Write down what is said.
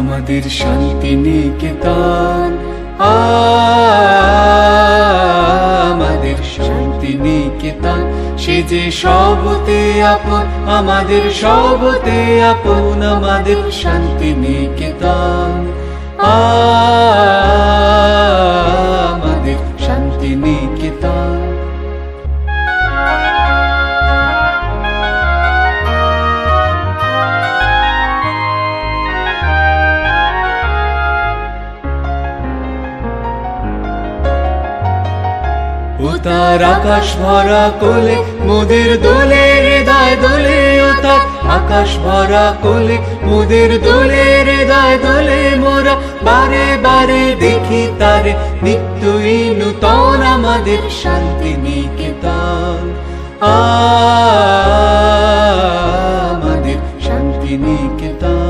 আমাদের শান্তি নিকেতন। আমাদের শান্তি নিকেতন। সে যে সবতে আপন, আমাদের সবতে আপন, আমাদের শান্তি নিকেতন। উতার আকাশ ভরা কোলে, মোদের দোলে, হৃদয় দোলে উতার আকাশ ভরা কোলে, মোদের দোলে, হৃদয় দোলে মোরা বারে বারে দেখি তারে। নিত্যই নূতন আমাদের শান্তি নিকেতন। আমাদের শান্তি নিকেতন।